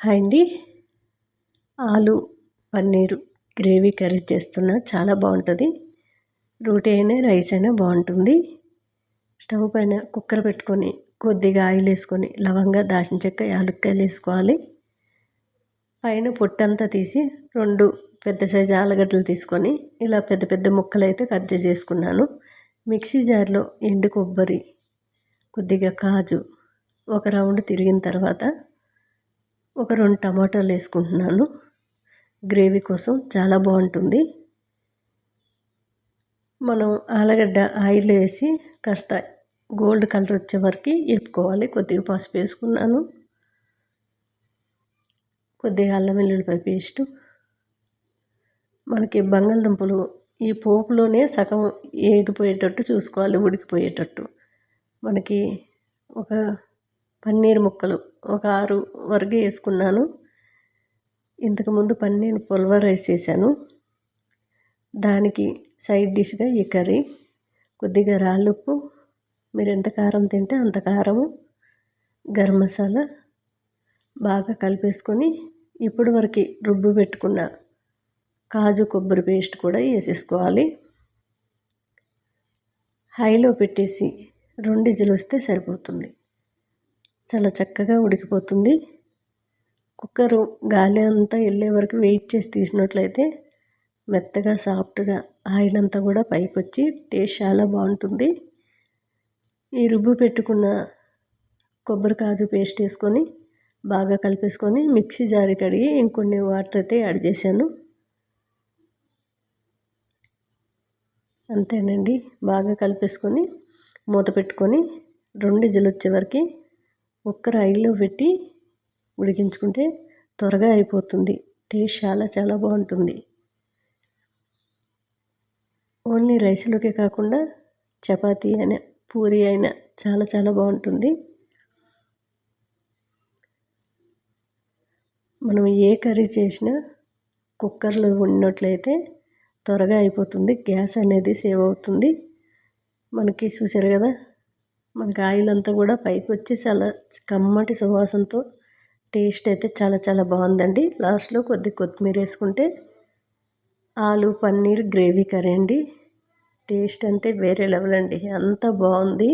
Hi అండి ఆలు paneer gravy curry చేస్తున్నా చాలా బాగుంటుంది. రోటీ అయినా రైస్ అయినా బాగుంటుంది. స్టవ్ పైన కుక్కర్ పెట్టుకొని కొద్దిగా ఆయిల్ వేసుకొని లవంగా దాచిన చెక్క యాలక్కాయలు వేసుకోవాలి. పైన పొట్టంతా తీసి రెండు పెద్ద సైజు ఆలుగడ్డలు తీసుకొని ఇలా పెద్ద పెద్ద ముక్కలు అయితే కట్ చేసుకున్నాను మిక్సీ జార్లో ఎండు కొబ్బరి కొద్దిగా కాజు ఒక రౌండ్ తిరిగిన తర్వాత ఒక రెండు టమాటాలు వేసుకుంటున్నాను. గ్రేవీ కోసం చాలా బాగుంటుంది. మనం ఆలుగడ్డ ఆయిల్ వేసి కాస్త గోల్డ్ కలర్ వచ్చే వరకు వేపుకోవాలి కొద్దిగా పసుపు వేసుకున్నాను. కొద్దిగా అల్లం వెల్లుల్లిపాయ పేస్టు. మనకి బంగాళదుంపలు ఈ పోపులోనే సగం ఏగిపోయేటట్టు చూసుకోవాలి ఉడికిపోయేటట్టు. మనకి ఒక పన్నీర్ ముక్కలు ఒక ఆరు వరకు వేసుకున్నాను. ఇంతకుముందు పన్నీర్ పుల్వర్ రైస్ చేశాను. దానికి సైడ్ డిష్గా ఈ కర్రీ. కొద్దిగా రాళ్ళుప్పు మీరు ఎంత కారం తింటే అంత కారము. గరం మసాలా బాగా కలిపేసుకొని ఇప్పుడు వరకు రుబ్బు పెట్టుకున్న కాజు కొబ్బరి పేస్ట్ కూడా వేసేసుకోవాలి. హైలో పెట్టేసి రెండు ఇజలు వస్తే సరిపోతుంది. చాలా చక్కగా ఉడికిపోతుంది. కుక్కరు గాలి అంతా వెళ్ళే వరకు వెయిట్ చేసి తీసినట్లయితే మెత్తగా సాఫ్ట్గా ఆయిల్ అంతా కూడా పైకి వచ్చి టేస్ట్ చాలా బాగుంటుంది. ఈ రుబ్బు పెట్టుకున్న కొబ్బరి కాజు పేస్ట్ వేసుకొని బాగా కలిపేసుకొని మిక్సీ జారి కడిగి ఇంకొన్ని వాటర్ అయితే యాడ్ చేశాను. అంతేనండి. బాగా కలిపేసుకొని మూత పెట్టుకొని రెండు జలు వచ్చే వరకు కుక్కర్ ఆయిల్లో పెట్టి ఉడికించుకుంటే త్వరగా అయిపోతుంది. టేస్ట్ చాలా చాలా బాగుంటుంది. ఓన్లీ రైస్లోకే కాకుండా చపాతీ అయినా పూరి అయినా చాలా చాలా బాగుంటుంది. మనం ఏ కర్రీ చేసినా కుక్కర్లో ఉన్నట్లయితే త్వరగా అయిపోతుంది. గ్యాస్ అనేది సేవ్ అవుతుంది. మనకి చూసారు కదా మనకి ఆయిల్ అంతా కూడా పైకి వచ్చి చాలా కమ్మటి సువాసనతో టేస్ట్ అయితే చాలా చాలా బాగుందండి. లాస్ట్లో కొద్ది కొత్తిమీర వేసుకుంటే ఆలు పన్నీర్ గ్రేవీ కర్రీ అండి. టేస్ట్ అంటే వేరే లెవెల్ అండి. అంత బాగుంది.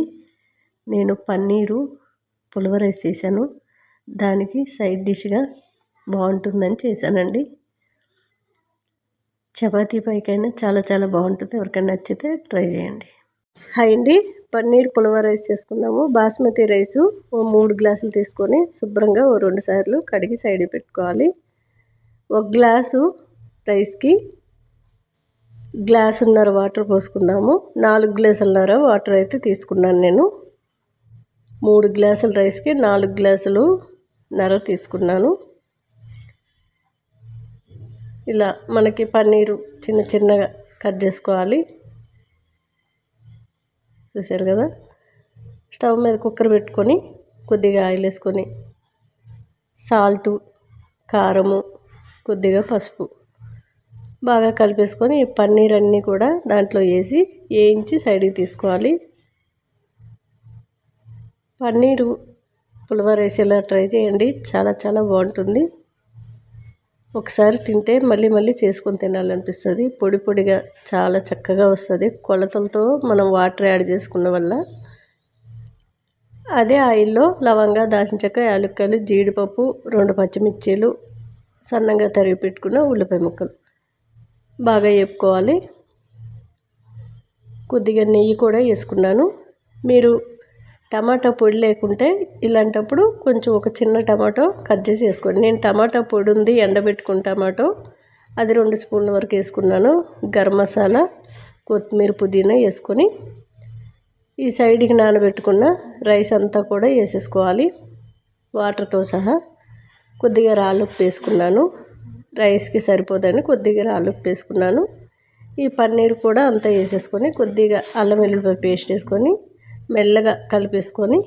నేను పన్నీరు పులిహోర చేశాను. దానికి సైడ్ డిష్గా బాగుంటుందని చేశానండి. చపాతీ పైకైనా చాలా చాలా బాగుంటుంది. ఎవరికైనా నచ్చితే ట్రై చేయండి. హాయ్ అండి. పన్నీర్ పులవ రైస్ చేసుకున్నాము బాస్మతి రైసు ఓ మూడు గ్లాసులు తీసుకొని శుభ్రంగా ఓ రెండు సార్లు కడిగి సైడ్ పెట్టుకోవాలి. ఒక గ్లాసు రైస్కి గ్లాసున్నర వాటర్ పోసుకుందాము. నాలుగు గ్లాసులన్నర వాటర్ అయితే తీసుకున్నాను నేను. మూడు గ్లాసుల రైస్కి నాలుగు గ్లాసులు నర తీసుకున్నాను. ఇలా మనకి పన్నీరు చిన్న చిన్నగా కట్ చేసుకోవాలి. చూశారు కదా? స్టవ్ మీద కుక్కర్ పెట్టుకొని కొద్దిగా ఆయిల్ వేసుకొని సాల్టు కారము కొద్దిగా పసుపు బాగా కలిపేసుకొని పన్నీర్ అన్నీ కూడా దాంట్లో వేసి వేయించి సైడ్కి తీసుకోవాలి. పన్నీరు పులిహోర వేసేలా ట్రై చేయండి. చాలా చాలా బాగుంటుంది. ఒకసారి తింటే మళ్ళీ మళ్ళీ చేసుకొని తినాలనిపిస్తుంది. పొడి పొడిగా చాలా చక్కగా వస్తుంది. కొలతలతో మనం వాటర్ యాడ్ చేసుకున్న వల్ల అదే ఆయిల్లో లవంగా దాచిన చెక్క యాలుక్కలు జీడిపప్పు రెండు పచ్చిమిర్చీలు సన్నంగా తరిగి పెట్టుకున్న ఉల్లిపాయ ముక్కలు బాగా వేపుకోవాలి. కొద్దిగా నెయ్యి కూడా వేసుకున్నాను. మీరు టమాటా పొడి లేకుంటే ఇలాంటప్పుడు కొంచెం ఒక చిన్న టమాటో కట్ చేసి వేసుకోండి. నేను టమాటా పొడి ఉంది ఎండబెట్టుకున్న టమాటో అది రెండు స్పూన్ల వరకు వేసుకున్నాను. గరం మసాలా కొత్తిమీర పుదీనా వేసుకొని ఈ సైడ్కి నానబెట్టుకున్న రైస్ అంతా కూడా వేసేసుకోవాలి. వాటర్తో సహా కొద్దిగా రాళ్ళుప్పు వేసుకున్నాను. రైస్కి సరిపోదని కొద్దిగా రాళ్ళుప్పు వేసుకున్నాను. ఈ పన్నీర్ కూడా అంతా వేసేసుకొని కొద్దిగా అల్లం వెల్లుల్లిపాయ పేస్ట్ వేసుకొని మెల్లగా కలిపేసుకొని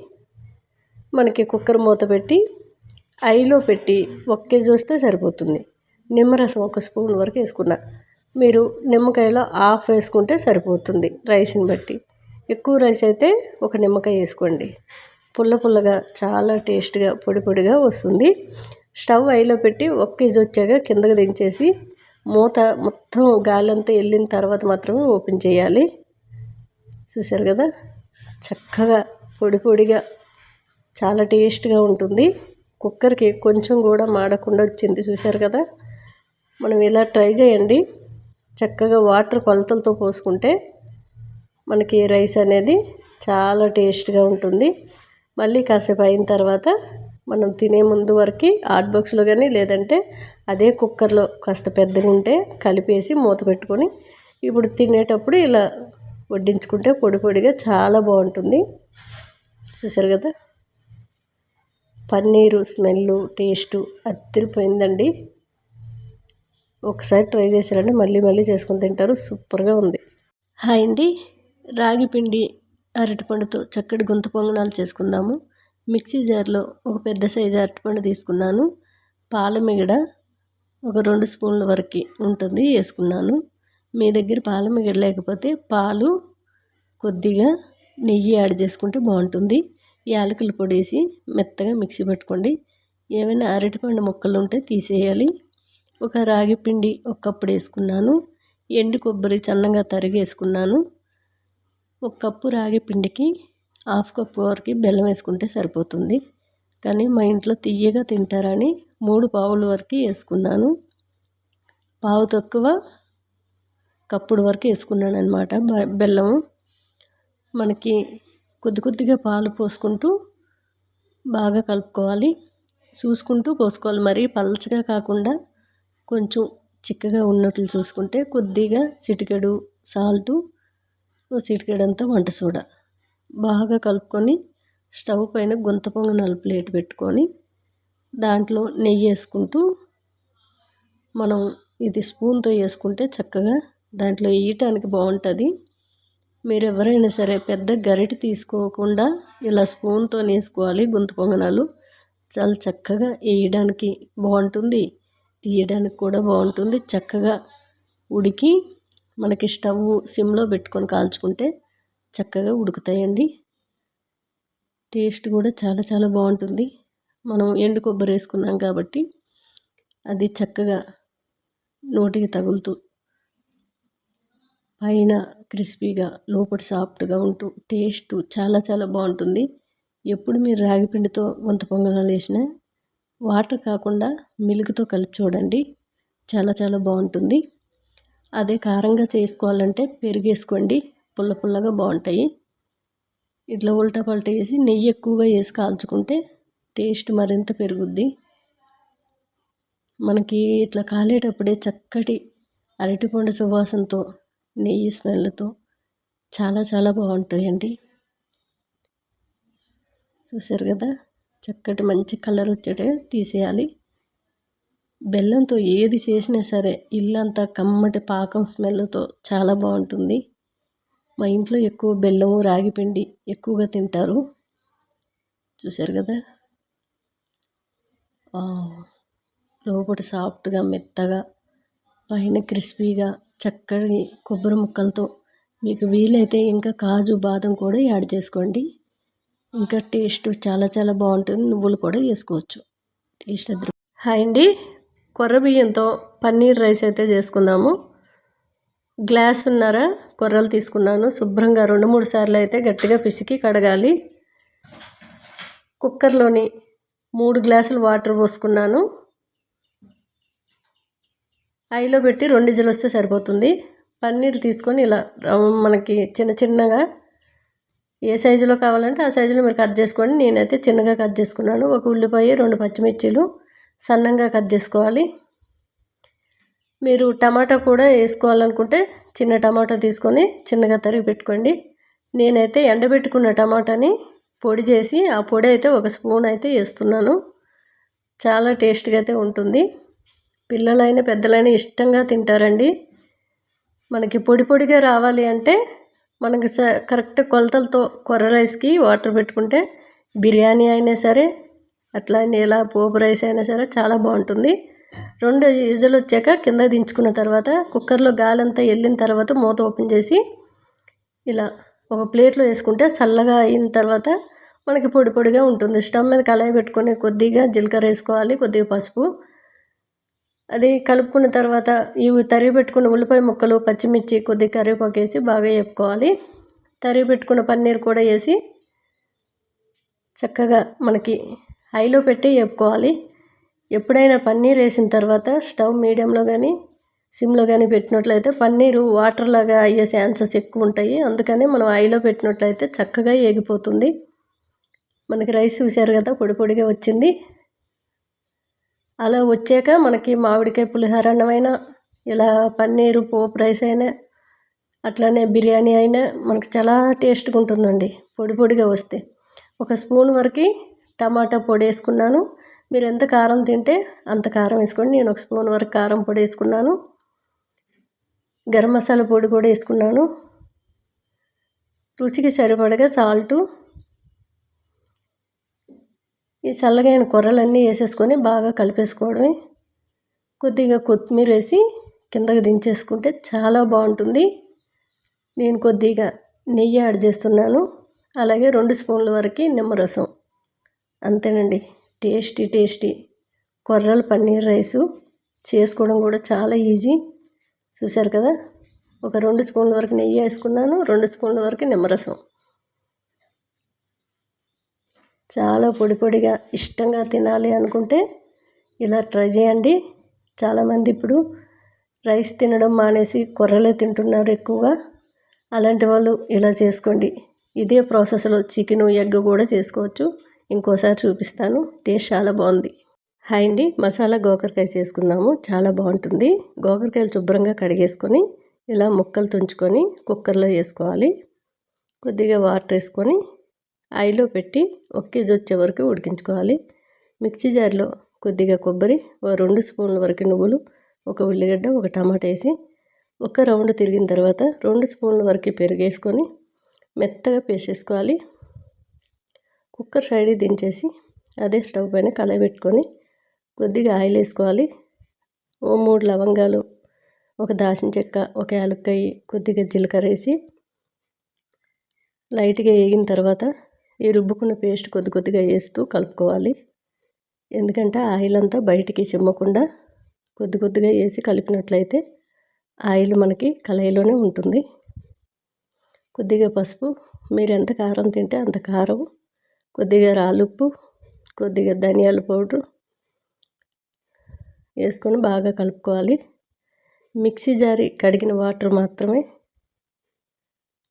మనకి కుక్కర్ మూత పెట్టి ఐలో పెట్టి ఒక కేజీ వస్తే సరిపోతుంది. నిమ్మరసం ఒక స్పూన్ వరకు వేసుకున్నా. మీరు నిమ్మకాయలో హాఫ్ వేసుకుంటే సరిపోతుంది రైస్ని బట్టి. ఎక్కువ రైస్ అయితే ఒక నిమ్మకాయ వేసుకోండి. పుల్ల పుల్లగా చాలా టేస్ట్గా పొడి పొడిగా వస్తుంది. స్టవ్ ఐలో పెట్టి ఒక్క ఇది వచ్చాక కిందకు దించేసి మూత మొత్తం గాలి అంతా వెళ్ళిన తర్వాత మాత్రమే ఓపెన్ చేయాలి. చూశారు కదా? చక్కగా పొడి పొడిగా చాలా టేస్ట్గా ఉంటుంది. కుక్కర్కి కొంచెం కూడా మాడకుండా వచ్చింది చూసారు కదా? మనం ఇలా ట్రై చేయండి. చక్కగా వాటర్ కొలతలతో పోసుకుంటే మనకి రైస్ అనేది చాలా టేస్ట్గా ఉంటుంది. మళ్ళీ కాసేపు అయిన తర్వాత మనం తినే ముందు వరకు హాట్ బాక్స్లో కానీ లేదంటే అదే కుక్కర్లో కాస్త పెద్దగా ఉంటే కలిపేసి మూత పెట్టుకొని ఇప్పుడు తినేటప్పుడు ఇలా వడ్డించుకుంటే పొడి పొడిగా చాలా బాగుంటుంది. చూసారు కదా? పన్నీరు స్మెల్ టేస్టు అత్తిరిపోయిందండి ఒకసారి ట్రై చేశారంటే మళ్ళీ మళ్ళీ చేసుకొని తింటారు సూపర్గా ఉంది. హాయ్ అండి. రాగి పిండి అరటిపండుతో చక్కటి గుంత పొంగనాలు చేసుకుందాము. మిక్సీ జార్లో ఒక పెద్ద సైజు అరటిపండు తీసుకున్నాను. పాల మిగడ ఒక రెండు స్పూన్ల వరకు ఉంటుంది వేసుకున్నాను. మీ దగ్గర పాలు మిగడ లేకపోతే పాలు కొద్దిగా నెయ్యి యాడ్ చేసుకుంటే బాగుంటుంది. యాలకుల పొడి వేసి మెత్తగా మిక్సీ పట్టుకోండి. ఏమైనా అరటిపండు ముక్కలు ఉంటే తీసేయాలి. ఒక రాగి పిండి ఒక కప్పుడు వేసుకున్నాను. ఎండు కొబ్బరి సన్నగా తరిగి వేసుకున్నాను. ఒక కప్పు రాగి పిండికి హాఫ్ కప్పు వరకు బెల్లం వేసుకుంటే సరిపోతుంది. కానీ మా ఇంట్లో తియ్యగా తింటారని మూడు పావుల వరకు వేసుకున్నాను. పావు తక్కువ కప్పుడు వరకు వేసుకున్నాను అనమాట బెల్లము మనకి కొద్ది కొద్దిగా పాలు పోసుకుంటూ బాగా కలుపుకోవాలి. చూసుకుంటూ పోసుకోవాలి. మరీ పలచగా కాకుండా కొంచెం చిక్కగా ఉన్నట్లు చూసుకుంటే కొద్దిగా చిటికెడు సాల్టు చిటికెడంతా వంట సోడా బాగా కలుపుకొని స్టవ్ పైన గుంత నలుపు ప్లేట్ పెట్టుకొని దాంట్లో నెయ్యి వేసుకుంటూ మనం ఇది స్పూన్తో వేసుకుంటే చక్కగా దాంట్లో వేయటానికి బాగుంటుంది. మీరు ఎవరైనా సరే పెద్ద గరిటె తీసుకోకుండా ఇలా స్పూన్తో వేసుకోవాలి గుంత పొంగనాలు. చాలా చక్కగా వేయడానికి బాగుంటుంది. తీయడానికి కూడా బాగుంటుంది. చక్కగా ఉడికి మనకి స్టవ్ సిమ్లో పెట్టుకొని కాల్చుకుంటే చక్కగా ఉడుకుతాయండి. టేస్ట్ కూడా చాలా చాలా బాగుంటుంది. మనం ఎండు కొబ్బరి వేసుకున్నాం కాబట్టి అది చక్కగా నోటికి తగులుతూ పైన క్రిస్పీగా లోపల సాఫ్ట్గా ఉంటూ టేస్ట్ చాలా చాలా బాగుంటుంది. ఎప్పుడు మీరు రాగిపిండితో వంత పొంగనాలు వేసినా వాటర్ కాకుండా మిల్క్తో కలిపి చూడండి. చాలా చాలా బాగుంటుంది. అదే కారంగా చేసుకోవాలంటే పెరిగేసుకోండి. పుల్ల పుల్లగా బాగుంటాయి. ఇట్లా ఉల్టా పల్టా వేసి నెయ్యి ఎక్కువగా వేసి కాల్చుకుంటే టేస్ట్ మరింత పెరుగుద్ది. మనకి ఇట్లా కాలేటప్పుడే చక్కటి అరటిపండు సువాసనతో నెయ్యి స్మెల్తో చాలా చాలా బాగుంటాయండి. చూసారు కదా? చక్కటి మంచి కలర్ వచ్చేటే తీసేయాలి. బెల్లంతో ఏది చేసినా సరే ఇల్లంతా కమ్మటి పాకం స్మెల్తో చాలా బాగుంటుంది. మా ఇంట్లో ఎక్కువ బెల్లము రాగిపిండి ఎక్కువగా తింటారు. చూసారు కదా? లోపల సాఫ్ట్గా మెత్తగా పైన క్రిస్పీగా చక్కటి కొబ్బరి ముక్కలతో మీకు వీలైతే ఇంకా కాజు బాదం కూడా యాడ్ చేసుకోండి. ఇంకా టేస్ట్ చాలా చాలా బాగుంటుంది. నువ్వులు కూడా వేసుకోవచ్చు. టేస్ట్ అద్దరు హాయ్ అండి. కొర్ర బియ్యంతో పన్నీర్ రైస్ అయితే చేసుకుందాము. గ్లాస్ ఉన్నారా? కొర్రలు తీసుకున్నాను. శుభ్రంగా రెండు మూడు సార్లు అయితే గట్టిగా పిసికి కడగాలి. కుక్కర్లోని మూడు గ్లాసులు వాటర్ పోసుకున్నాను. ఐలో పెట్టి రెండు ఇజలు వస్తే సరిపోతుంది. పన్నీర్ తీసుకొని ఇలా మనకి చిన్న చిన్నగా ఏ సైజులో కావాలంటే ఆ సైజులో మీరు కట్ చేసుకోండి నేనైతే చిన్నగా కట్ చేసుకున్నాను. ఒక ఉల్లిపాయ రెండు పచ్చిమిర్చీలు సన్నంగా కట్ చేసుకోవాలి. మీరు టమాటా కూడా వేసుకోవాలనుకుంటే చిన్న టమాటా తీసుకొని చిన్నగా తరిగి పెట్టుకోండి. నేనైతే ఎండబెట్టుకున్న టమాటాని పొడి చేసి ఆ పొడి అయితే ఒక స్పూన్ అయితే వేస్తున్నాను. చాలా టేస్ట్గా అయితే ఉంటుంది. పిల్లలైనా పెద్దలైనా ఇష్టంగా తింటారండి. మనకి పొడి పొడిగా రావాలి అంటే మనకి స కరెక్ట్ కొలతలతో కొర్ర రైస్కి వాటర్ పెట్టుకుంటే బిర్యానీ అయినా సరే అట్లా ఇలా పోపు రైస్ అయినా సరే చాలా బాగుంటుంది. రెండు విజులు వచ్చాక కింద దించుకున్న తర్వాత కుక్కర్లో గాలి అంతా వెళ్ళిన తర్వాత మూత ఓపెన్ చేసి ఇలా ఒక ప్లేట్లో వేసుకుంటే చల్లగా అయిన తర్వాత మనకి పొడి పొడిగా ఉంటుంది. స్టవ్ మీద కళాయి పెట్టుకొని కొద్దిగా జీలకర్ర వేసుకోవాలి కొద్దిగా పసుపు. అది కలుపుకున్న తర్వాత ఇవి తరిగి పెట్టుకున్న ఉల్లిపాయ ముక్కలు పచ్చిమిర్చి కొద్దిగా కరివేపాకు వేసి బాగా వేపుకోవాలి. తరిగి పెట్టుకున్న పన్నీర్ కూడా వేసి చక్కగా మనకి హైలో పెట్టి వేపుకోవాలి. ఎప్పుడైనా పన్నీర్ వేసిన తర్వాత స్టవ్ మీడియంలో కానీ సిమ్లో కానీ పెట్టినట్లయితే పన్నీరు వాటర్లాగా అయ్యే ఛాన్సెస్ ఎక్కువ ఉంటాయి. అందుకని మనం హైలో పెట్టినట్లయితే చక్కగా ఏగిపోతుంది. మనకి రైస్ చూశారు కదా పొడి పొడిగా వచ్చింది. అలా వచ్చాక మనకి మామిడికాయ పులిహోర అన్నమైనా ఇలా పన్నీరు పోపు రైస్ అయినా అట్లానే బిర్యానీ అయినా మనకి చాలా టేస్ట్గా ఉంటుందండి పొడి పొడిగా వస్తే. ఒక స్పూన్ వరకు టమాటా పొడి వేసుకున్నాను. మీరు ఎంత కారం తింటే అంత కారం వేసుకోండి. నేను ఒక స్పూన్ వరకు కారం పొడి వేసుకున్నాను. గరం మసాలా పొడి కూడా వేసుకున్నాను. రుచికి సరిపడగా సాల్టు ఈ చల్లగైన కొర్రలన్నీ వేసేసుకొని బాగా కలిపేసుకోవడమే. కొద్దిగా కొత్తిమీర వేసి కిందకి దించేసుకుంటే చాలా బాగుంటుంది. నేను కొద్దిగా నెయ్యి యాడ్ చేస్తున్నాను. అలాగే రెండు స్పూన్ల వరకు నిమ్మరసం. అంతేనండి. Tasty tasty. కొర్రల పన్నీర్ రైసు చేసుకోవడం కూడా చాలా ఈజీ. చూశారు కదా? ఒక రెండు స్పూన్ల వరకు నెయ్యి వేసుకున్నాను రెండు స్పూన్ల వరకు నిమ్మరసం. చాలా పొడి పొడిగా ఇష్టంగా తినాలి అనుకుంటే ఇలా ట్రై చేయండి. చాలామంది ఇప్పుడు రైస్ తినడం మానేసి కొర్రలే తింటున్నారు ఎక్కువగా. అలాంటి వాళ్ళు ఇలా చేసుకోండి. ఇదే ప్రాసెస్లో చికెన్ ఎగ్ కూడా చేసుకోవచ్చు. ఇంకోసారి చూపిస్తాను. టేస్ట్ చాలా బాగుంది. హాయ్ అండి. మసాలా గోకరకాయ చేసుకుందాము. చాలా బాగుంటుంది. గోకరకాయలు శుభ్రంగా కడిగేసుకొని ఇలా ముక్కలు తుంచుకొని కుక్కర్లో వేసుకోవాలి. కొద్దిగా వాటర్ వేసుకొని ఆయిల్లో పెట్టి ఒక కేజీ వచ్చే వరకు ఉడికించుకోవాలి. మిక్సీ జార్లో కొద్దిగా కొబ్బరి ఓ రెండు స్పూన్ల వరకు నువ్వులు ఒక ఉల్లిగడ్డ ఒక టమాటా వేసి ఒక రౌండ్ తిరిగిన తర్వాత రెండు స్పూన్ల వరకు పెరిగేసుకొని మెత్తగా పేసేసుకోవాలి. కుక్కర్ సైడ్ దించేసి అదే స్టవ్ పైన కలయి పెట్టుకొని కొద్దిగా ఆయిల్ వేసుకోవాలి. ఓ మూడు లవంగాలు ఒక దాసిన చెక్క ఒక యాలక్కాయ కొద్దిగా జీలకర్ర వేసి లైట్గా వేగిన తర్వాత ఈ రుబ్బుకున్న పేస్ట్ కొద్ది కొద్దిగా వేస్తూ కలుపుకోవాలి. ఎందుకంటే ఆయిల్ అంతా బయటికి చిమ్మకుండా కొద్ది కొద్దిగా వేసి కలిపినట్లయితే ఆయిల్ మనకి కళాయిలోనే ఉంటుంది. కొద్దిగా పసుపు మీరు ఎంత కారం తింటే అంత కారం కొద్దిగా రాలుప్పు కొద్దిగా ధనియాల పౌడరు వేసుకొని బాగా కలుపుకోవాలి. మిక్సీ జారి కడిగిన వాటర్ మాత్రమే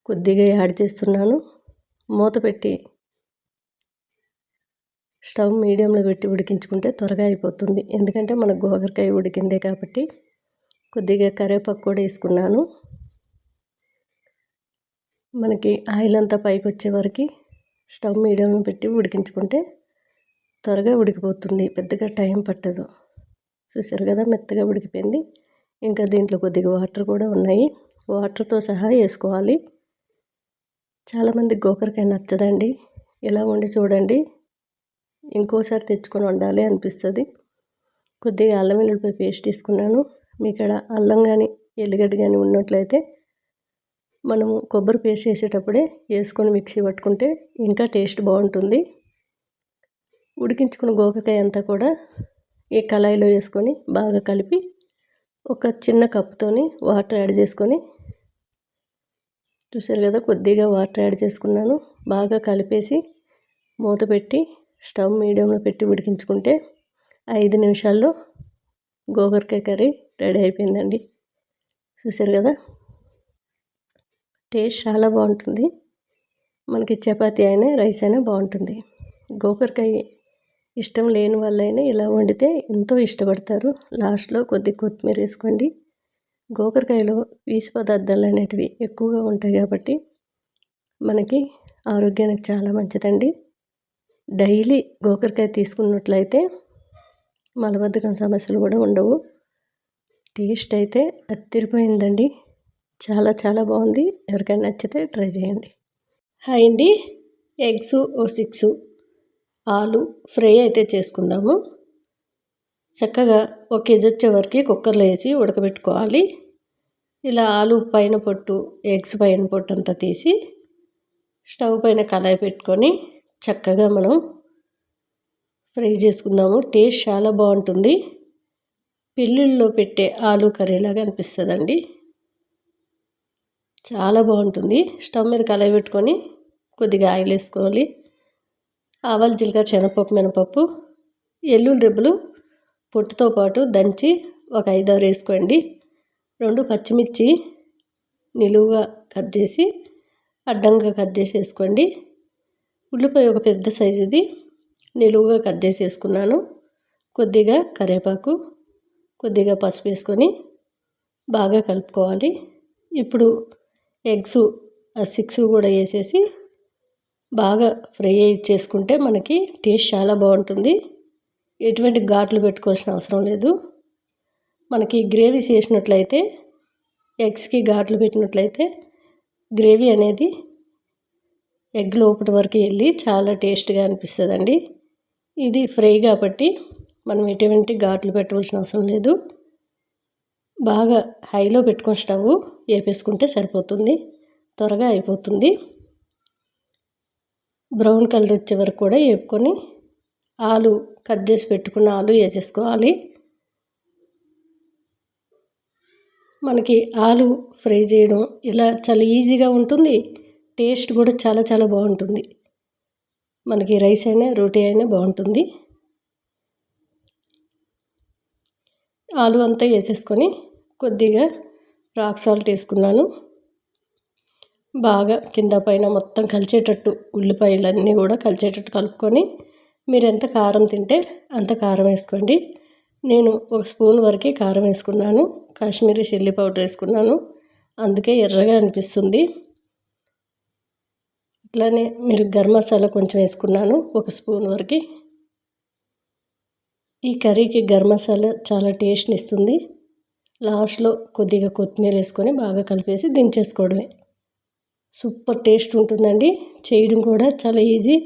కొద్దిగా యాడ్ చేస్తున్నాను. మూత పెట్టి స్టవ్ మీడియంలో పెట్టి ఉడికించుకుంటే త్వరగా అయిపోతుంది. ఎందుకంటే మన గోగరకాయ ఉడికిందే కాబట్టి కొద్దిగా కరివేపాకు కూడా వేసుకున్నాను. మనకి ఆయిల్ అంతా పైకి వచ్చే వరకు స్టవ్ మీడియంలో పెట్టి ఉడికించుకుంటే త్వరగా ఉడికిపోతుంది. పెద్దగా టైం పట్టదు. చూసారు కదా మెత్తగా ఉడికిపోయింది. ఇంకా దీంట్లో కొద్దిగా వాటర్ కూడా ఉన్నాయి. వాటర్తో సహా వేసుకోవాలి. చాలామంది గోకరకాయ నచ్చదండి. ఇలా ఉండి చూడండి. ఇంకోసారి తెచ్చుకొని వండాలి అనిపిస్తుంది. కొద్దిగా అల్లం వెల్లుల్లిపాయ పేస్ట్ తీసుకున్నాను. మీ ఇక్కడ అల్లం కానీ ఎల్లిగడ్డ కానీ ఉన్నట్లయితే మనము కొబ్బరి పేస్ట్ చేసేటప్పుడే వేసుకొని మిక్సీ పట్టుకుంటే ఇంకా టేస్ట్ బాగుంటుంది. ఉడికించుకున్న గోకకాయ అంతా కూడా ఈ కళాయిలో వేసుకొని బాగా కలిపి ఒక చిన్న కప్పుతోని వాటర్ యాడ్ చేసుకొని చూసారు కదా కొద్దిగా వాటర్ యాడ్ చేసుకున్నాను. బాగా కలిపేసి మూత పెట్టి స్టవ్ మీడియంలో పెట్టి ఉడికించుకుంటే ఐదు నిమిషాల్లో గోకరకాయ కర్రీ రెడీ అయిపోయిందండి. చూసారు కదా? టేస్ట్ చాలా బాగుంటుంది. మనకి చపాతి అయినా రైస్ అయినా బాగుంటుంది. గోకరకాయ ఇష్టం లేని వాళ్ళైనా ఇలా వండితే ఎంతో ఇష్టపడతారు. లాస్ట్లో కొద్ది కొత్తిమీర వేసుకోండి. గోకరకాయలో పీచు పదార్థాలు అనేటివి ఎక్కువగా ఉంటాయి కాబట్టి మనకి ఆరోగ్యానికి చాలా మంచిదండి. డైలీ గోకరకాయ తీసుకున్నట్లయితే మలబద్ధకం సమస్యలు కూడా ఉండవు. టేస్ట్ అయితే అత్తిరిపోయిందండి. చాలా చాలా బాగుంది. ఎవరికైనా నచ్చితే ట్రై చేయండి. హాయ్ అండి. ఎగ్స్ ఓ సిక్స్. ఆలు ఫ్రై అయితే చేసుకుందాము. చక్కగా ఒక కేజీ వచ్చే వరకు కుక్కర్లో వేసి ఉడకబెట్టుకోవాలి. ఇలా ఆలు పైన పొట్టు ఎగ్స్ పైన పొట్టు అంతా తీసి స్టవ్ పైన కళాయి పెట్టుకొని చక్కగా మనం ఫ్రై చేసుకుందాము. టేస్ట్ చాలా బాగుంటుంది. పెళ్ళిళ్ళలో పెట్టే ఆలు కర్రీలాగా అనిపిస్తుందండి. చాలా బాగుంటుంది. స్టవ్ మీద కలయి పెట్టుకొని కొద్దిగా ఆయిల్ వేసుకోవాలి. ఆవాలు జీలకర్ర శనగపప్పు మినపప్పు ఎల్లుల్లి రెబ్బలు పొట్టుతో పాటు దంచి ఒక ఐదారు వేసుకోండి. రెండు పచ్చిమిర్చి నిలువుగా కట్ చేసి అడ్డంగా కట్ చేసి వేసుకోండి ఉల్లిపాయ ఒక పెద్ద సైజుది నిలువుగా కట్ చేసి వేసుకున్నాను. కొద్దిగా కరివేపాకు కొద్దిగా పసుపు వేసుకొని బాగా కలుపుకోవాలి. ఇప్పుడు ఎగ్స్ సిక్స్ కూడా వేసేసి బాగా ఫ్రై చేసుకుంటే మనకి టేస్ట్ చాలా బాగుంటుంది. ఎటువంటి ఘాట్లు పెట్టుకోవాల్సిన అవసరం లేదు. మనకి గ్రేవీ చేసినట్లయితే ఎగ్స్కి ఘాట్లు పెట్టినట్లయితే గ్రేవీ అనేది ఎగ్ లోపటి వరకు వెళ్ళి చాలా టేస్ట్గా అనిపిస్తుందండి. ఇది ఫ్రై కాబట్టి మనం ఎటువంటి ఘాట్లు పెట్టవలసిన అవసరం లేదు. బాగా హైలో పెట్టుకొని స్టవ్ వేపేసుకుంటే సరిపోతుంది. త్వరగా అయిపోతుంది. బ్రౌన్ కలర్ వచ్చే వరకు కూడా వేపుకొని ఆలు కట్ చేసి పెట్టుకున్న ఆలు వేసేసుకోవాలి. మనకి ఆలు ఫ్రై చేయడం ఇలా చాలా ఈజీగా ఉంటుంది. టేస్ట్ కూడా చాలా చాలా బాగుంటుంది. మనకి రైస్ అయినా రోటీ అయినా బాగుంటుంది. ఆలు అంతా వేసేసుకొని కొద్దిగా రాక్ సాల్ట్ వేసుకున్నాను. బాగా కింద పైన మొత్తం కలిసేటట్టు ఉల్లిపాయలన్నీ కూడా కలిసేటట్టు కలుపుకొని మీరు ఎంత కారం తింటే అంత కారం వేసుకోండి. నేను ఒక స్పూన్ వరకే కారం వేసుకున్నాను. కాశ్మీరీ చిల్లీ పౌడర్ వేసుకున్నాను. అందుకే ఎర్రగా అనిపిస్తుంది. అట్లానే మీరు గరం మసాలా కొంచెం వేసుకున్నాను ఒక స్పూన్ వరకు. ఈ కర్రీకి గరం మసాలా చాలా టేస్ట్ని ఇస్తుంది. లాస్ట్లో కొద్దిగా కొత్తిమీర వేసుకొని బాగా కలిపేసి దించేసుకోవడమే. సూపర్ టేస్ట్ ఉంటుందండి. చేయడం కూడా చాలా ఈజీ.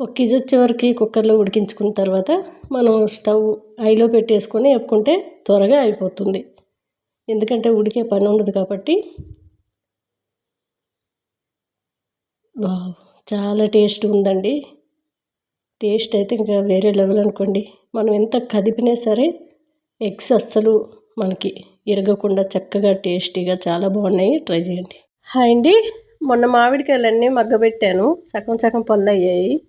ఒక కేజీ వచ్చే వరకు కుక్కర్లో ఉడికించుకున్న తర్వాత మనం స్టవ్ ఐలో పెట్టేసుకొని ఎప్పుకుంటే త్వరగా అయిపోతుంది. ఎందుకంటే ఉడికే పని ఉండదు కాబట్టి చాలా టేస్ట్ ఉందండి. టేస్ట్ అయితే ఇంకా వేరే లెవెల్ అనుకోండి. మనం ఎంత కదిపినా సరే ఎగ్స్ అస్సలు మనకి ఇరగకుండా చక్కగా టేస్టీగా చాలా బాగున్నాయి. ట్రై చేయండి. హాయ్ అండి. మొన్న మామిడికాయలన్నీ మగ్గబెట్టాను. సగం సగం పళ్ళు అయ్యాయి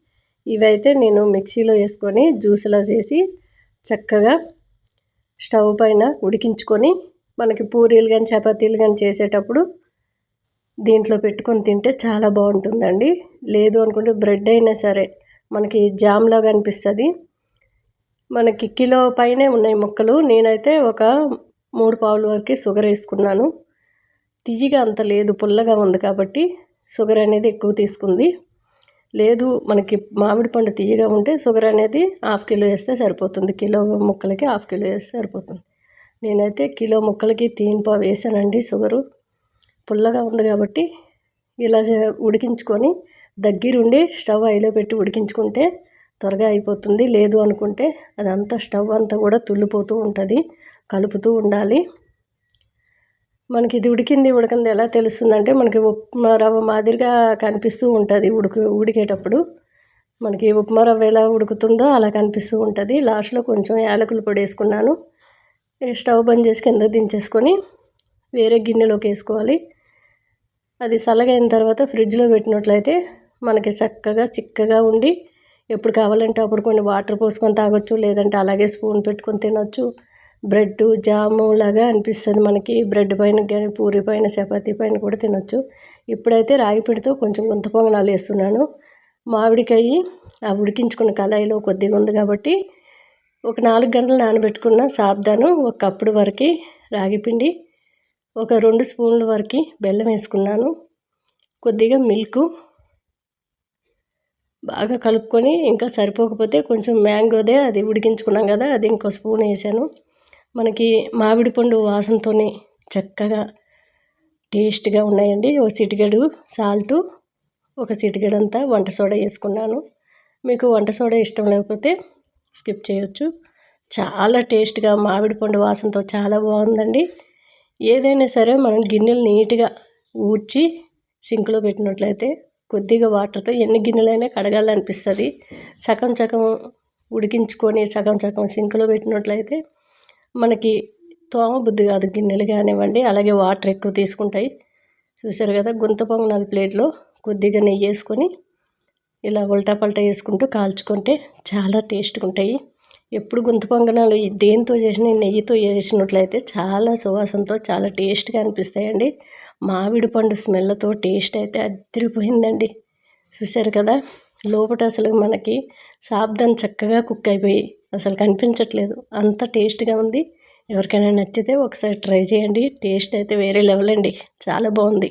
ఇవైతే నేను మిక్సీలో వేసుకొని జ్యూస్లా చేసి చక్కగా స్టవ్ పైన ఉడికించుకొని మనకి పూరీలు కానీ చపాతీలు కానీ చేసేటప్పుడు దీంట్లో పెట్టుకొని తింటే చాలా బాగుంటుందండి. లేదు అనుకుంటే బ్రెడ్ అయినా సరే మనకి జామ్లాగా అనిపిస్తుంది మనకి కిలో పైనే ఉన్నాయి ముక్కలు. నేనైతే ఒక మూడు పావుల వరకు షుగర్ వేసుకున్నాను. తియ్యగా అంత లేదు పుల్లగా ఉంది కాబట్టి షుగర్ అనేది ఎక్కువ తీసుకుంది. లేదు మనకి మామిడి పండు తీయగా ఉంటే షుగర్ అనేది హాఫ్ కిలో వేస్తే సరిపోతుంది. కిలో ముక్కలకి హాఫ్ కిలో వేస్తే సరిపోతుంది. నేనైతే కిలో ముక్కలకి తీనిపా వేసానండి షుగరు. పుల్లగా ఉంది కాబట్టి ఇలా ఉడికించుకొని దగ్గరుండి స్టవ్ ఐలో పెట్టి ఉడికించుకుంటే త్వరగా అయిపోతుంది. లేదు అనుకుంటే అదంతా స్టవ్ అంతా కూడా తుల్లిపోతూ ఉంటుంది కలుపుతూ ఉండాలి. మనకి ఇది ఉడికింది ఉడకంది ఎలా తెలుస్తుందంటే మనకి ఉప్మా రవ్వ మాదిరిగా కనిపిస్తూ ఉంటుంది ఉడుకు ఉడికేటప్పుడు. మనకి ఉప్మా రవ్వ ఎలా ఉడుకుతుందో అలా కనిపిస్తూ ఉంటుంది. లాస్ట్లో కొంచెం యాలకులు పొడి వేసుకున్నాను. స్టవ్ బంద్ చేసి కింద దించేసుకొని వేరే గిన్నెలోకి వేసుకోవాలి. అది చల్లగైన తర్వాత ఫ్రిడ్జ్లో పెట్టినట్లయితే మనకి చక్కగా చిక్కగా ఉండి ఎప్పుడు కావాలంటే అప్పుడు కొన్ని వాటర్ పోసుకొని తాగొచ్చు లేదంటే అలాగే స్పూన్ పెట్టుకొని తినొచ్చు. బ్రెడ్ జాము లాగా అనిపిస్తుంది మనకి. బ్రెడ్ పైన కానీ పూరి పైన చపాతీ పైన కూడా తినొచ్చు. ఇప్పుడైతే రాగిపిడితో కొంచెం గుంత పొంగనాలు వేస్తున్నాను. మామిడికాయ ఆ ఉడికించుకున్న కళాయిలో కొద్దిగా ఉంది కాబట్టి ఒక నాలుగు గంటలు నానబెట్టుకున్న సాబ్దాను ఒక కప్పుడు వరకు రాగిపిండి ఒక రెండు స్పూన్ల వరకు బెల్లం వేసుకున్నాను. కొద్దిగా మిల్క్ బాగా కలుపుకొని ఇంకా సరిపోకపోతే కొంచెం మ్యాంగోదే అది ఉడికించుకున్నాం కదా అది ఇంకో స్పూన్ వేసాను. మనకి మామిడి పండు వాసనతో చక్కగా టేస్ట్గా ఉన్నాయండి. ఒక సిటిగడు సాల్టు ఒక సిటిగడంతా వంట సోడా వేసుకున్నాను. మీకు వంట సోడా ఇష్టం లేకపోతే స్కిప్ చేయొచ్చు. చాలా టేస్ట్గా మామిడి పండు వాసనతో చాలా బాగుందండి. ఏదైనా సరే మనం గిన్నెలు నీట్గా ఊడ్చి సింక్లో పెట్టినట్లయితే కొద్దిగా వాటర్తో ఎన్ని గిన్నెలైనా కడగాలనిపిస్తుంది. సగం సగం ఉడికించుకొని సగం సగం సింక్లో పెట్టినట్లయితే మనకి తోమ బుద్ధి కాదు గిన్నెలు కానివ్వండి అలాగే వాటర్ ఎక్కువ తీసుకుంటాయి. చూసారు కదా గుంత పొంగనాలు ప్లేట్లో కొద్దిగా నెయ్యి వేసుకొని ఇలా ఉల్టా పల్టా వేసుకుంటూ కాల్చుకుంటే చాలా టేస్ట్గా ఉంటాయి. ఎప్పుడు గుంత పొంగనాలు దేంతో చేసిన నెయ్యితో చేసినట్లయితే చాలా సువాసనతో చాలా టేస్ట్గా అనిపిస్తాయండి. మామిడి పండు స్మెల్తో టేస్ట్ అయితే అదిరిపోయిందండి. చూశారు కదా? లోపల అసలు మనకి సాబ్దాన్ చక్కగా కుక్ అయిపోయి అసలు కనిపించట్లేదు. అంత టేస్ట్గా ఉంది. ఎవరికైనా నచ్చితే ఒకసారి ట్రై చేయండి. టేస్ట్ అయితే వేరే లెవెల్ అండి. చాలా బాగుంది.